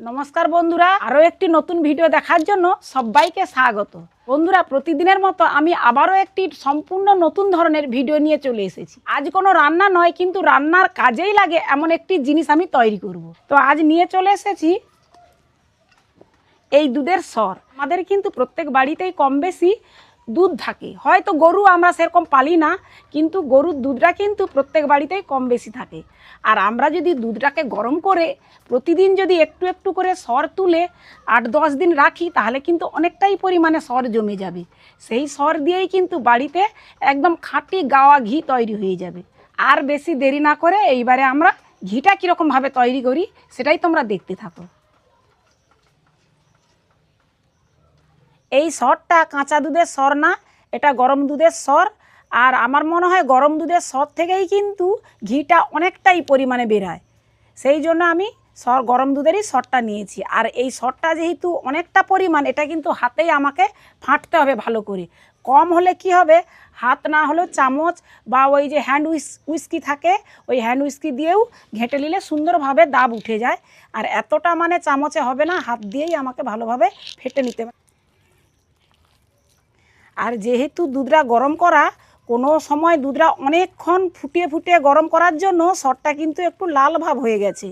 নমস্কার বন্ধুরা, আরও একটি নতুন ভিডিও দেখার জন্য সবাইকে স্বাগত। বন্ধুরা, প্রতিদিনের মতো আমি আবারও একটি সম্পূর্ণ নতুন ধরনের ভিডিও নিয়ে চলে এসেছি। আজ কোনো রান্না নয়, কিন্তু রান্নার কাজেই লাগে এমন একটি জিনিস আমি তৈরি করব। তো আজ নিয়ে চলে এসেছি এই দুধের স্বর আমাদের কিন্তু প্রত্যেক বাড়িতেই কম বেশি দুধ থাকে। হয়তো গরু আমরা সেরকম পালি না, কিন্তু গরুর দুধটা কিন্তু প্রত্যেক বাড়িতেই কম বেশি থাকে। আর আমরা যদি দুধটাকে গরম করে প্রতিদিন যদি একটু একটু করে সর তুলে আট দশ দিন রাখি, তাহলে কিন্তু অনেকটাই পরিমাণে সর জমে যাবে। সেই সর দিয়েই কিন্তু বাড়িতে একদম খাঁটি গাওয়া ঘি তৈরি হয়ে যাবে। আর বেশি দেরি না করে এইবারে আমরা ঘিটা কীরকমভাবে তৈরি করি, সেটাই তোমরা দেখতে থাকো। এই সরটা কাঁচা দুধের সর না, এটা গরম দুধের সর। আর আমার মনে হয় গরম দুধের সর থেকেই কিন্তু ঘিটা অনেকটাই পরিমাণে বেরায়। সেই জন্য আমি সর, গরম দুধেরই সরটা নিয়েছি। আর এই সরটা যেহেতু অনেকটা পরিমাণ, এটা কিন্তু হাতেই আমাকে ফাঁটতে হবে ভালো করে। কম হলে কি হবে? হাত না হলেও চামচ বা ওই যে হ্যান্ড উইস উইস্কি থাকে, ওই হ্যান্ড উইস্কি দিয়েও ঘেঁটে নিলে সুন্দরভাবে দাব উঠে যায়। আর এতটা মানে চামচে হবে না, হাত দিয়েই আমাকে ভালোভাবে ফেটে নিতে আর যেহেতু দুধটা গরম করা, কোনো সময় দুধটা অনেকক্ষণ ফুটিয়ে ফুটিয়ে গরম করার জন্য সরটা কিন্তু একটু লাল ভাব হয়ে গেছে।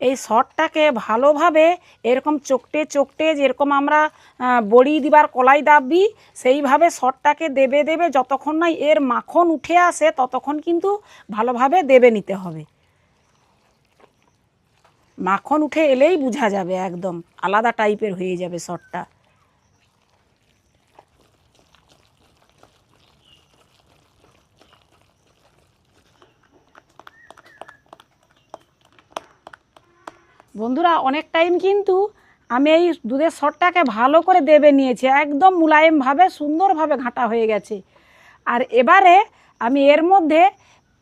এই সরটাকে ভালোভাবে এরকম চোকটে চোকটে যেরকম আমরা বড়ি দিবার কলাই দাবি, সেইভাবে সরটাকে দেবে দেবে যতক্ষণ না এর মাখন উঠে আসে ততক্ষণ কিন্তু ভালোভাবে দেবে নিতে হবে। মাখন উঠে এলেই বোঝা যাবে একদম। আলাদা টাইপের হয়ে যাবে শটটা। বন্ধুরা, অনেক টাইম কিন্তু আমি এই দুধের শটটাকে ভালো করে দেবে নিয়েছি। একদম মুলায়েমভাবে, সুন্দরভাবে ঘাঁটা হয়ে গেছে। আর এবারে আমি এর মধ্যে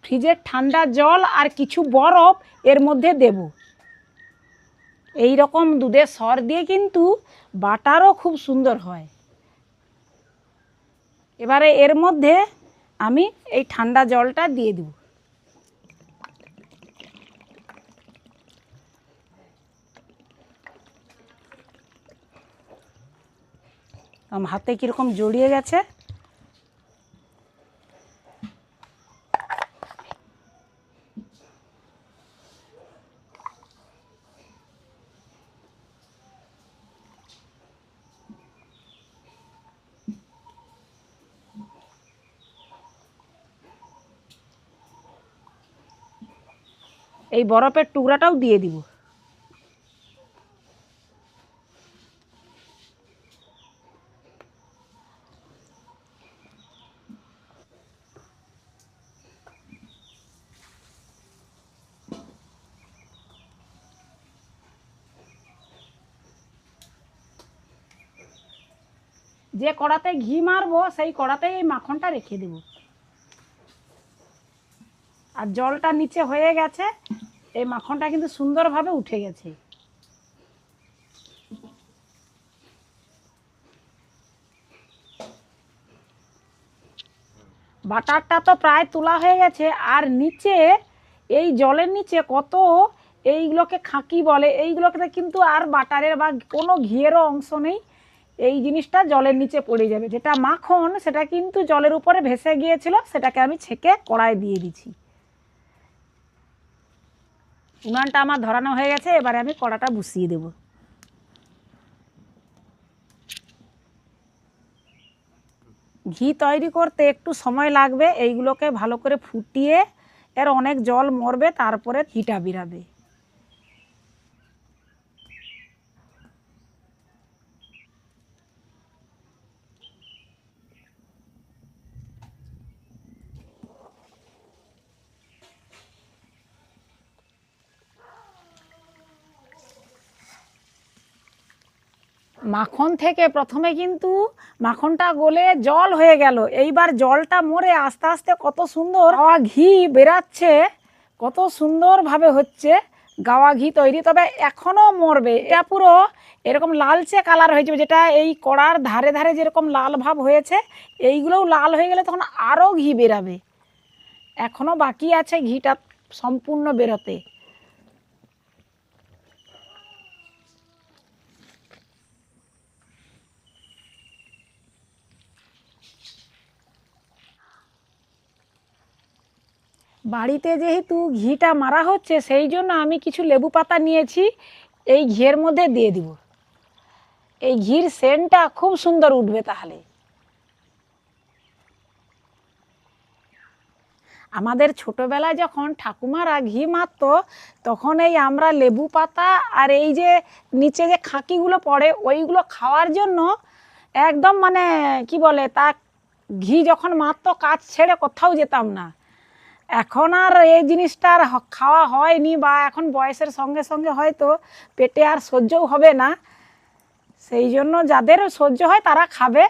ফ্রিজের ঠান্ডা জল আর কিছু বরফ এর মধ্যে দেবো। এই রকম দুধের সর দিয়ে কিন্তু বাটারও খুব সুন্দর হয়। এবারে এর মধ্যে আমি এই ঠান্ডা জলটা দিয়ে দেব। হাতে কীরকম জড়িয়ে গেছে। এই বরফের টুকরাটাও দিয়ে দিব। যে কড়াতে ঘি মারবো, সেই কড়াতেই এই মাখনটা রেখে দেবো। আর জলটা নিচে হয়ে গেছে। এই মাখনটা কিন্তু সুন্দরভাবে উঠে গেছে। বাটারটা তো প্রায় তোলা হয়ে গেছে, আর নিচে, এই জলের নিচে কত এইগুলোকে খাঁকি বলে এইগুলোকে কিন্তু আর বাটারের বা কোনো ঘিয়েরও অংশ নেই। এই জিনিসটা জলের নিচে পড়ে যাবে। যেটা মাখন, সেটা কিন্তু জলের উপরে ভেসে গিয়েছিল, সেটাকে আমি ছেঁকে কড়ায় দিয়ে দিচ্ছি। উনানটা আমার ধরানো হয়ে গেছে, এবারে আমি কড়াটা বসিয়ে দেব। ঘি তৈরি করতে একটু সময় লাগবে, এইগুলোকে ভালো করে ফুটিয়ে, এর অনেক জল মরবে, তারপরে ঘিটা বেরাবে। মাখন থেকে প্রথমে কিন্তু মাখনটা গলে জল হয়ে গেল। এইবার জলটা মরে আস্তে আস্তে কত সুন্দর গাওয়া ঘি বেরাচ্ছে, কত সুন্দরভাবে হচ্ছে গাওয়া ঘি তৈরি। তবে এখনও মরবে, এটা পুরো এরকম লালচে কালার হয়ে যাবে যেটা এই কড়ার ধারে ধারে যেরকম লাল ভাব হয়েছে, এইগুলোও লাল হয়ে গেলে তখন আরও ঘি বেরাবে। এখনও বাকি আছে ঘিটা সম্পূর্ণ বেরোতে। বাড়িতে যেহেতু ঘিটা মারা হচ্ছে, সেই জন্য আমি কিছু লেবু পাতা নিয়েছি, এই ঘিয়ের মধ্যে দিয়ে দিব। এই ঘির সেন্টটা খুব সুন্দর উঠবে তাহলে। আমাদের ছোটবেলায় যখন ঠাকুমারা ঘি মারত, তখন এই আমরা লেবু পাতা আর এই যে নিচে যে খাঁকিগুলো পড়ে, ওইগুলো খাওয়ার জন্য একদম মানে কি বলে, তা ঘি যখন মারতো, কাজ ছেড়ে কোথাও যেতাম না। এখন আর এই জিনিসটা আর খাওয়া হয়নি বা এখন বয়সের সঙ্গে সঙ্গে হয়তো পেটে আর সহ্যও হবে না। সেই জন্য যাদের সহ্য হয় তারা খাবে।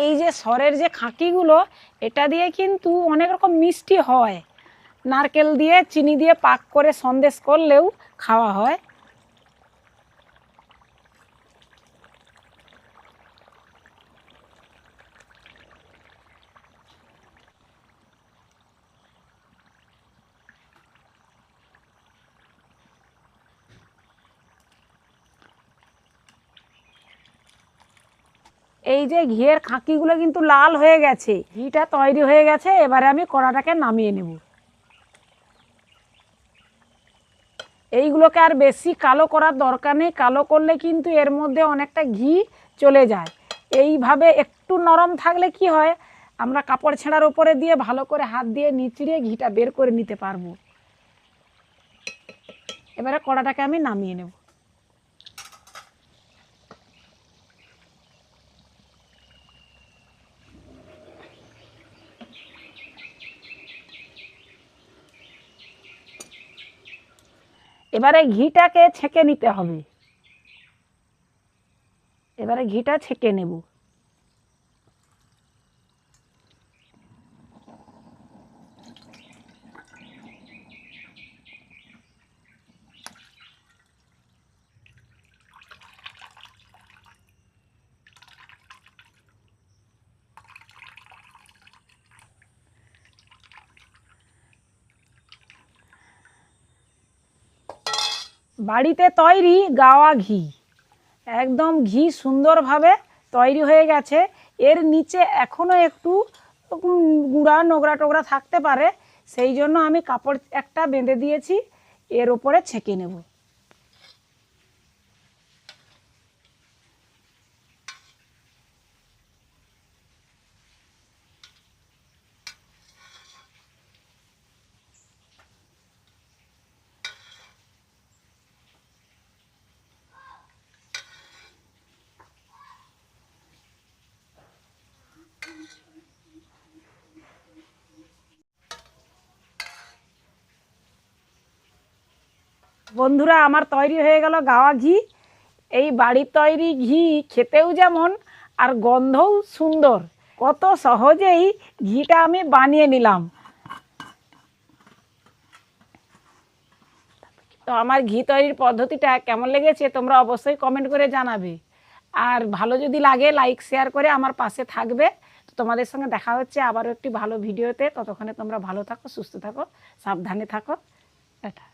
এই যে সরের যে খাঁকিগুলো এটা দিয়ে কিন্তু অনেক রকম মিষ্টি হয়। নারকেল দিয়ে, চিনি দিয়ে পাক করে সন্দেশ করলেও খাওয়া হয়। এই যে ঘিয়ের খাঁকিগুলো কিন্তু লাল হয়ে গেছে, ঘিটা তৈরি হয়ে গেছে, এবারে আমি কড়াটাকে নামিয়ে নেব। এইগুলোকে আর বেশি কালো করার দরকার নেই, কালো করলে কিন্তু এর মধ্যে অনেকটা ঘি চলে যায়। এইভাবে একটু নরম থাকলে কি হয়, আমরা কাপড় ছেঁড়ার উপরে দিয়ে ভালো করে হাত দিয়ে নিচড়িয়ে ঘিটা বের করে নিতে পারব। এবারে কড়াটাকে আমি নামিয়ে নেব। এবারে ঘিটাকে ছেঁকে নিতে হবে। এবারে ঘিটা ছেঁকে নেব। বাড়িতে তৈরি গাওয়া ঘি। একদম ঘি সুন্দরভাবে তৈরি হয়ে গেছে। এর নিচে এখনও একটু গুঁড়া, নোংরা টোগরা থাকতে পারে। সেই জন্য আমি কাপড় একটা বেঁধে দিয়েছি। এর ওপরে ছেঁকে নেব। বন্ধুরা, আমার তৈরি হয়ে গেল গাওয়া ঘি। এই বাড়ির তৈরি ঘি খেতেও যেমন আর গন্ধও সুন্দর। কত সহজেই ঘিটা আমি বানিয়ে নিলাম। তো আমার ঘি তৈরির পদ্ধতিটা কেমন লেগেছে তোমরা অবশ্যই কমেন্ট করে জানাবে। আর ভালো যদি লাগে লাইক শেয়ার করে আমার পাশে থাকবে। তো তোমাদের সঙ্গে দেখা হচ্ছে আবারও একটি ভালো ভিডিওতে। ততক্ষণে তোমরা ভালো থাকো, সুস্থ থাকো, সাবধানে থাকো। টাটা।